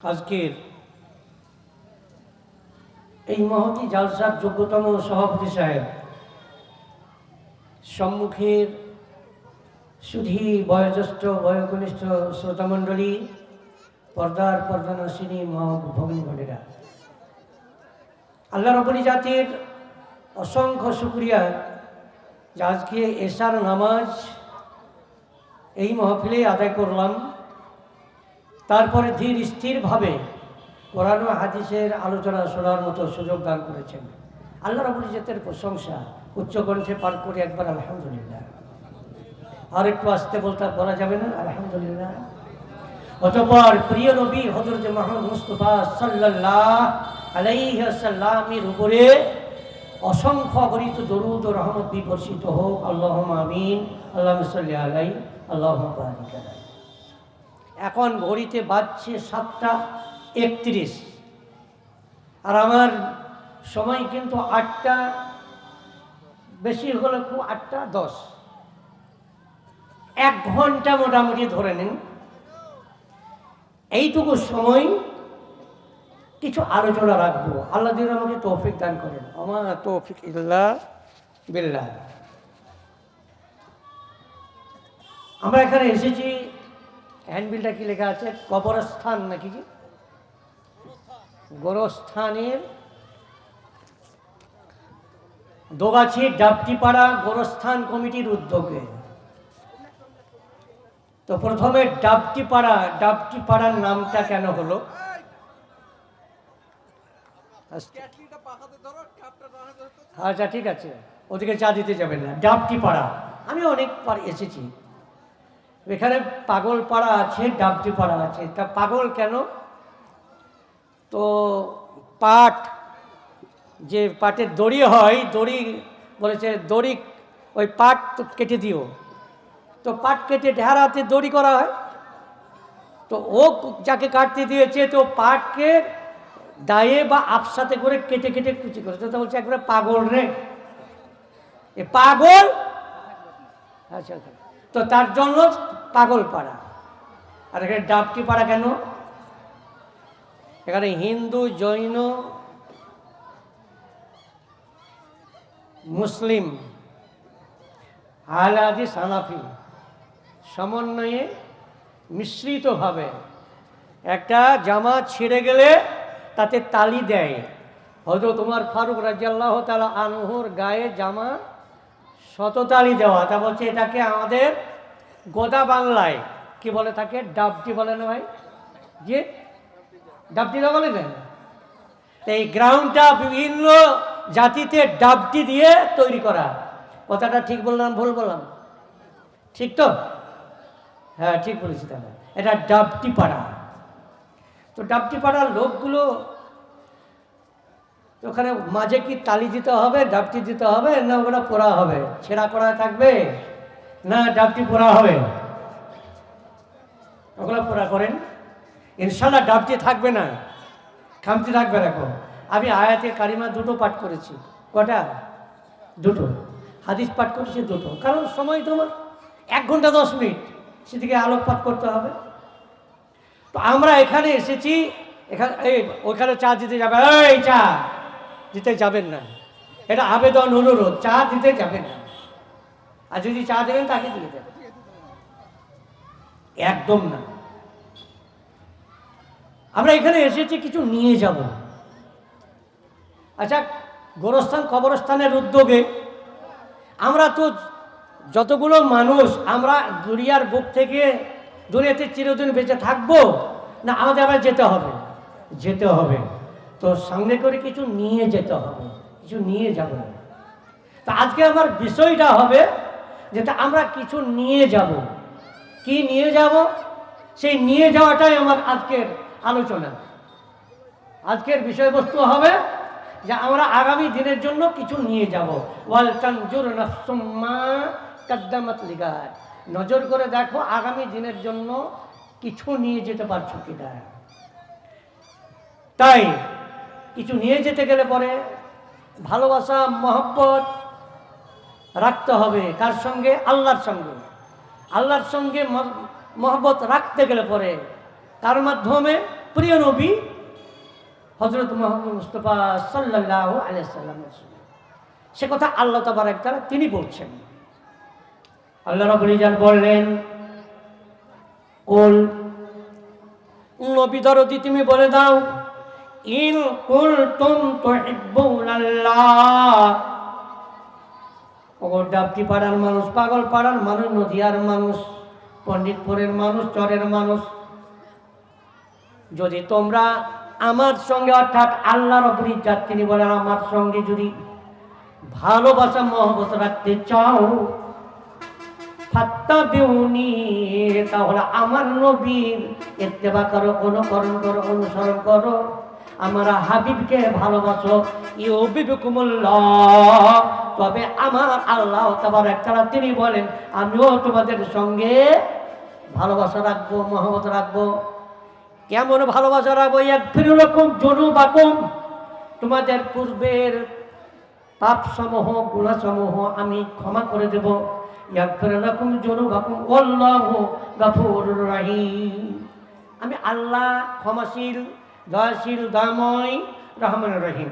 আজকের এই মহতি জালসার যোগ্যতম সভাপতি সাহেব, সম্মুখের সুধী বয়োজ্যেষ্ঠ বয়োকনিষ্ঠ শ্রোতামণ্ডলী পর্দার পর্দানসিনী মহ ভগ্নীগণেরা আল্লাহ রবলি জাতির অসংখ্য শুক্রিয়া যে আজকে এশার নামাজ এই মহফিলে আদায় করলাম। তারপরে ধীর স্থিরভাবে কোরআন হাদিসের আলোচনা শোনার মতো সুযোগ দান করেছেন। আল্লাহ রাবুল জাতের প্রশংসা উচ্চকণ্ঠে পার করে একবার আলহামদুলিল্লাহ। আর একটু আসতে বলতে বলা যাবে না, আলহামদুলিল্লাহ। অতপর প্রিয় নবী হজরত মাহমুদ মুস্তফা সাল্লাহ আলাইসাল্লামের উপরে অসংখ্য অগণিত দরুদ রহমত বিবর্ষিত হোক। আল্লাহ আমিন। আল্লাহ সাল্লি আলাই আল্লাহ বারিক এখন ঘড়িতে বাজছে সাতটা একত্রিশ। আর আমার সময় কিন্তু আটটা বেশি হলে খুব আটটা দশ। এক ঘণ্টা মোটামুটি ধরে নিন। এইটুকু সময় কিছু আলোচনা রাখব। আল্লাহ দিন আমাকে তৌফিক দান করেন। আমার তৌফিক ইল্লাহ বিল্লাহ। আমরা এখানে এসেছি হ্যান্ডবিলটা কি লেখা আছে? কবরস্থান নাকি কি? গোরস্থানের দোগাছি ডাবটিপাড়া গোরস্থান কমিটির উদ্যোগে। তো প্রথমে ডাবটিপাড়া, ডাবটিপাড়ার নামটা কেন হলো? আচ্ছা ঠিক আছে। ওদিকে চা দিতে যাবেন না। ডাবটিপাড়া। আমি অনেকবার এসেছি। এখানে পাগল পাড়া আছে, ডাবটি পাড়া আছে। তা পাগল কেন? তো পাট, যে পাটের দড়ি হয়, দড়ি বলেছে, দড়ি, ওই পাট কেটে দিও। তো পাট কেটে ঢেরাতে দড়ি করা হয়। তো ও যাকে কাটতে দিয়েছে, তো পাটকে দায়ে বা আপসাতে করে কেটে কেটে কুচি করেছে তো বলছে, একবারে পাগল রে। এ পাগল? আচ্ছা আচ্ছা। তো তার জন্য পাগল পাড়া আর এখানে ডাবটি পাড়া কেন? এখানে হিন্দু, জৈন, মুসলিম আলাদি সানাফি সমন্বয়ে মিশ্রিতভাবে একটা জামা ছিঁড়ে গেলে তাতে তালি দেয়। হয়তো তোমার ফারুক রাজিয়াল্লাহ তালা আনহুর গায়ে জামা শততালি দেওয়া। তা বলছে, এটাকে আমাদের গোদা বাংলায়। কি বলে থাকে ডাবটি বলে না ভাই? যে? ডাবটি না বলে না এই গ্রাউন্ডটা বিভিন্ন জাতিতে ডাবটি দিয়ে তৈরি করা। কথাটা ঠিক বললাম, ভুল বললাম? ঠিক তো? হ্যাঁ ঠিক বলেছি তাহলে। এটা ডাবটি পাড়া। তো ডাবটি পাড়ার লোকগুলো ওখানে মাঝে কি তালি দিতে হবে, ডাবটি দিতে হবে, না ওগুলো পোড়া হবে? ছেঁড়া করা থাকবে? না, ডাবটি পোড়া হবে। ওগুলো পোড়া করেন। ইনশাল্লাহ ডাবটি থাকবে না। খামতি থাকবে দেখো। আমি আয়াতে কারিমা দুটো পাঠ করেছি। কটা? দুটো। হাদিস পাঠ করেছি দুটো। কারণ সময় তোমার এক ঘণ্টা দশ মিনিট। সেদিকে আলোকপাত করতে হবে। তো আমরা এখানে এসেছি। এখানে এই ওখানে চা দিতে যাবে। এই চা! দিতে যাবেন না। এটা আবেদন অনুরোধ। চা দিতে যাবেন না। আর যদি চা দেবেন, তাকে দিয়ে দেবেন। একদম না। আমরা এখানে এসেছি, কিছু নিয়ে যাব। আচ্ছা গোরস্থান, কবরস্থানের উদ্যোগে আমরা তো যতগুলো মানুষ, আমরা দুনিয়ার বুক থেকে দুনিয়াতে চিরদিন বেঁচে থাকব? না, আমাদের আবার যেতে হবে। যেতে হবে। তো সামনে করে কিছু নিয়ে যেতে হবে। কিছু নিয়ে যাব। তা আজকে আমার বিষয়টা হবে যেটা আমরা কিছু নিয়ে যাব। কি নিয়ে যাব? সেই নিয়ে যাওয়াটাই আমার আজকের আলোচনা। আজকের বিষয়বস্তু হবে যে আমরা আগামী দিনের জন্য কিছু নিয়ে যাব। ওয়াল তানজুর নাফসুম্মা কাদ্দামাত লিগাত নজর করে দেখো আগামী দিনের জন্য কিছু নিয়ে যেতে পারছ কিনা। তাই কিছু নিয়ে যেতে গেলে পরে ভালোবাসা, মহব্বত রাখতে হবে। কার সঙ্গে? আল্লাহর সঙ্গে। আল্লাহর সঙ্গে মহব্বত রাখতে গেলে পরে তার মাধ্যমে প্রিয় নবী হজরত মোহাম্মদ মুস্তফা সাল্লাহ আলিয়াল্লাম সে কথা আল্লাহ তাবার তারা তিনি বলছেন। আল্লাহ রাবুল ইজান বললেন, কুল, নবী দরদি তুমি বলে দাও, ইন কুল তুম তো ওগো ডাবটি পাড়ার মানুষ, পাগল পাড়ার মানুষ, নদিয়ার মানুষ, পণ্ডিতপুরের মানুষ, চরের মানুষ। যদি তোমরা আমার সঙ্গে অর্থাৎ আল্লাহ রবুল ইজ্জাত, তিনি বলেন, আমার সঙ্গে যদি ভালোবাসা, মহব্বত রাখতে চাও ফাত্তা বেউনি তাহলে আমার নবীর ইত্তেবা করো, অনুকরণ করো, অনুসরণ করো। আমার হাবিবকে ভালোবাসো। তবে আমার আল্লাহ একটা তিনি বলেন, আমিও তোমাদের সঙ্গে ভালোবাসা রাখব, মহব্বত রাখব। কেমন ভালোবাসা রাখব? এক ফিরুলকুম জনু বাকুম তোমাদের পূর্বের পাপসমূহ, গুণাসমূহ আমি ক্ষমা করে দেব। ইয়াগফির লাকুম যুনুবাকুম আল্লাহু গাফুরুর রহিম। আমি আল্লাহ ক্ষমাশীল দয়াশীল দয়াময় রহমান রহিম।